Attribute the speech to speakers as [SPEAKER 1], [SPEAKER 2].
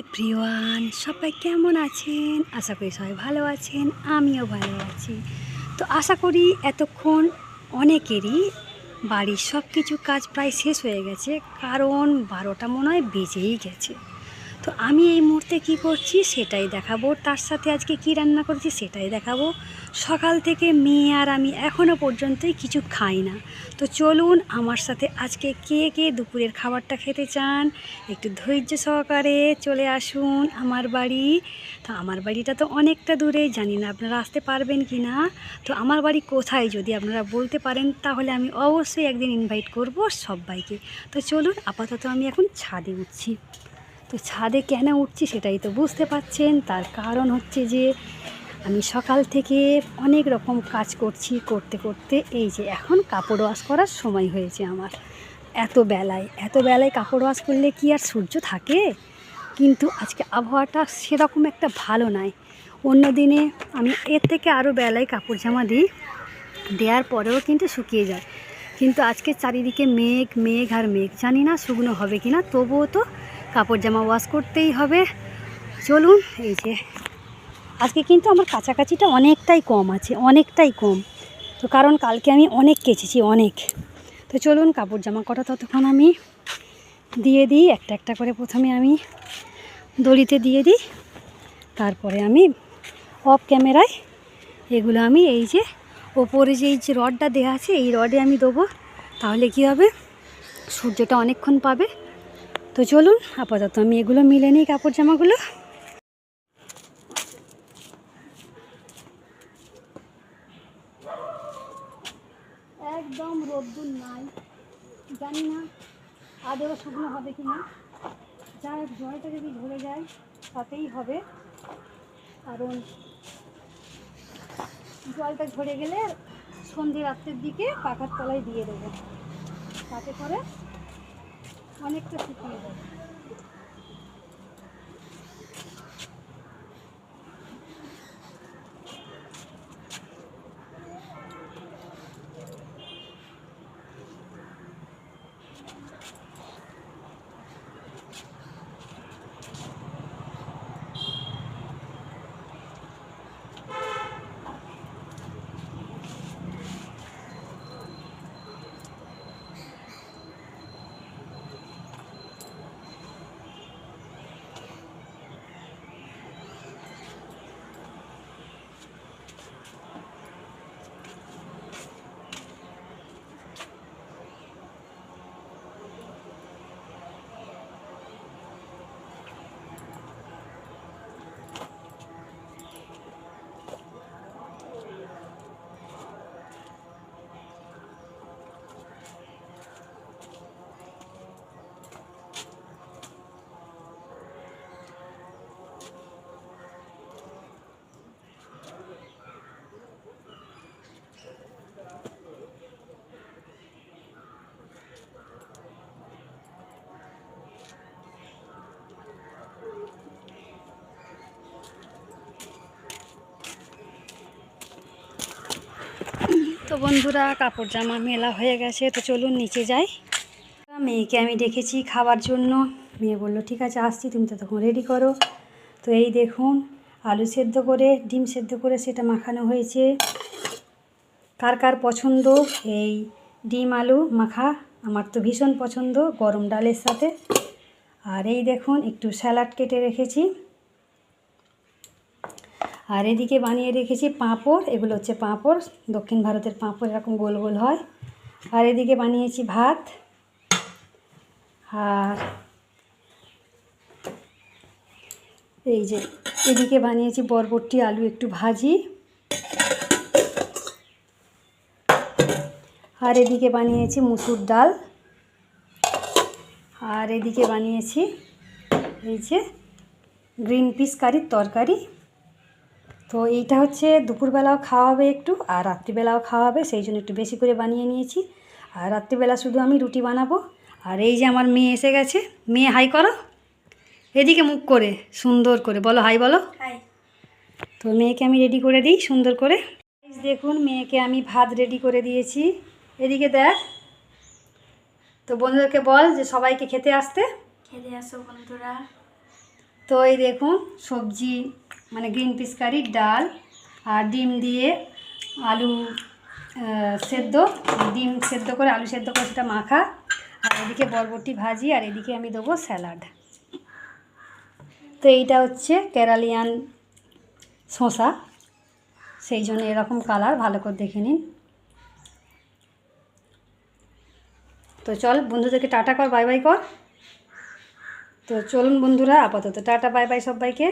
[SPEAKER 1] Everyone, সবাই কেমন আছেন? আশা করি সবাই ভালো আছেন, আমিও ভালো আছি। তো আশা করি এতক্ষণ অনেকেরই বাড়ির সব কিছু কাজ প্রায় শেষ হয়ে গেছে, কারণ বারোটা মনে হয় বেজেই গেছে। তো আমি এই মুহূর্তে কি করছি সেটাই দেখাবো। তার সাথে আজকে কি রান্না করেছি সেটাই দেখাবো। সকাল থেকে মেয়ে আর আমি এখনও পর্যন্তই কিছু খাই না। তো চলুন আমার সাথে আজকে কে কে দুপুরের খাবারটা খেতে চান একটু ধৈর্য সহকারে চলে আসুন আমার বাড়ি। তো আমার বাড়িটা তো অনেকটা দূরে, জানি না আপনারা আসতে পারবেন কি না। তো আমার বাড়ি কোথায় যদি আপনারা বলতে পারেন তাহলে আমি অবশ্যই একদিন ইনভাইট করব সবাইকে। তো চলুন আপাতত আমি এখন ছাদে উঠছি। তো ছাদে কেন উঠছি সেটাই তো বুঝতে পাচ্ছেন তার কারণ হচ্ছে যে, আমি সকাল থেকে অনেক রকম কাজ করছি করতে করতে, এই যে এখন কাপড় ওয়াশ করার সময় হয়েছে আমার। এত বেলায় এত বেলায় কাপড় ওয়াশ করলে কি আর সূর্য থাকে? কিন্তু আজকে আবহাওয়াটা সেরকম একটা ভালো নয় অন্য দিনে আমি এর থেকে আরও বেলায় কাপড় জামা দিই, দেওয়ার পরেও কিন্তু শুকিয়ে যায়। কিন্তু আজকে চারিদিকে মেঘ মেঘ আর মেঘ। জানি না শুকনো হবে কি না তবুও তো কাপড় জামা ওয়াশ করতেই হবে। চলুন, এই যে, আজকে কিন্তু আমার কাছাকাছিটা অনেকটাই কম আছে, অনেকটাই কম। তো কারণ কালকে আমি অনেক কেচেছি, অনেক। তো চলুন, কাপড় জামা কটা ততক্ষণ আমি দিয়ে দিই, একটা একটা করে প্রথমে আমি দড়িতে দিয়ে দিই। তারপরে আমি অফ ক্যামেরায় এগুলো আমি এই যে, ওপরে যে এই যে রডটা দেওয়া আছে, এই রডে আমি দেবো। তাহলে কি হবে? সূর্যটা অনেকক্ষণ পাবে। তো চলুন, আপাতত আমি এগুলো মিলে নিই কাপড় জামাগুলো। একদম রোদ্দুর নাই। জানি না আদেও শুকনো হবে কি না যা জলটা যদি ঝরে যায়, তাতেই হবে। কারণ জলটা ঝরে গেলে সন্ধে রাত্রের দিকে পাখার তলায় দিয়ে দেবো। তাতে করে অনেকটা শুকিয়ে যাবে। তো বন্ধুরা, কাপড় জামা মেলা হয়ে গেছে, তো চলুন নিচে যাই। মেয়েকে আমি ডেকেছি খাবার জন্য। মেয়ে বলল, ঠিক আছে, আসছি, তুমি তো তখন রেডি করো। তো এই দেখুন, আলু সেদ্ধ করে, ডিম সেদ্ধ করে সেটা মাখানো হয়েছে। কার কার পছন্দ? এই ডিম আলু মাখা, আমার তো ভীষণ পছন্দ, গরম ডালের সাথে। আর এই দেখুন, একটু স্যালাড কেটে রেখেছি। আর এদিকে বানিয়ে রেখেছি পাঁপড়, এগুলো হচ্ছে পাঁপড়। দক্ষিণ ভারতের পাঁপড় এরকম গোল গোল হয়। আর এদিকে বানিয়েছি ভাত। আর এই যে এদিকে বানিয়েছি বরবটি আলু একটু ভাজি। আর এদিকে বানিয়েছি মুসুর ডাল। আর এদিকে বানিয়েছি এই যে গ্রিন পিস কারির তরকারি। তো এইটা হচ্ছে দুপুরবেলাও খাওয়া হবে একটু আর রাত্রিবেলাও খাওয়া হবে সেই জন্য একটু বেশি করে বানিয়ে নিয়েছি। আর রাত্রিবেলা শুধু আমি রুটি বানাবো। আর এই যে আমার মেয়ে এসে গেছে মেয়ে হাই করো। এদিকে মুখ করে সুন্দর করে বলো হাই বলো। তো মেয়েকে আমি রেডি করে দিই সুন্দর করে। দেখুন মেয়েকে আমি ভাত রেডি করে দিয়েছি। এদিকে দেখ। তো বন্ধুদেরকে বল যে সবাইকে খেতে আসতে।
[SPEAKER 2] খেতে আসো বন্ধুরা।
[SPEAKER 1] তো এই দেখুন সবজি মানে গ্রিন পিস কারি, ডাল আর ডিম দিয়ে আলু সেদ্ধ, ডিম সেদ্ধ করে, আলু সেদ্ধ করে সেটা মাখা। আর এদিকে বরবটি ভাজি আর এদিকে আমি দেবো স্যালাড। তো এইটা হচ্ছে কেরালিয়ান শসা। সেই জন্য এরকম কালার, ভালো করে দেখে নিন। তো চল বন্ধুদেরকে টাটা কর, বাই বাই কর। তো চলুন বন্ধুরা, আপাতত টাটা, বাই বাই সবাইকে।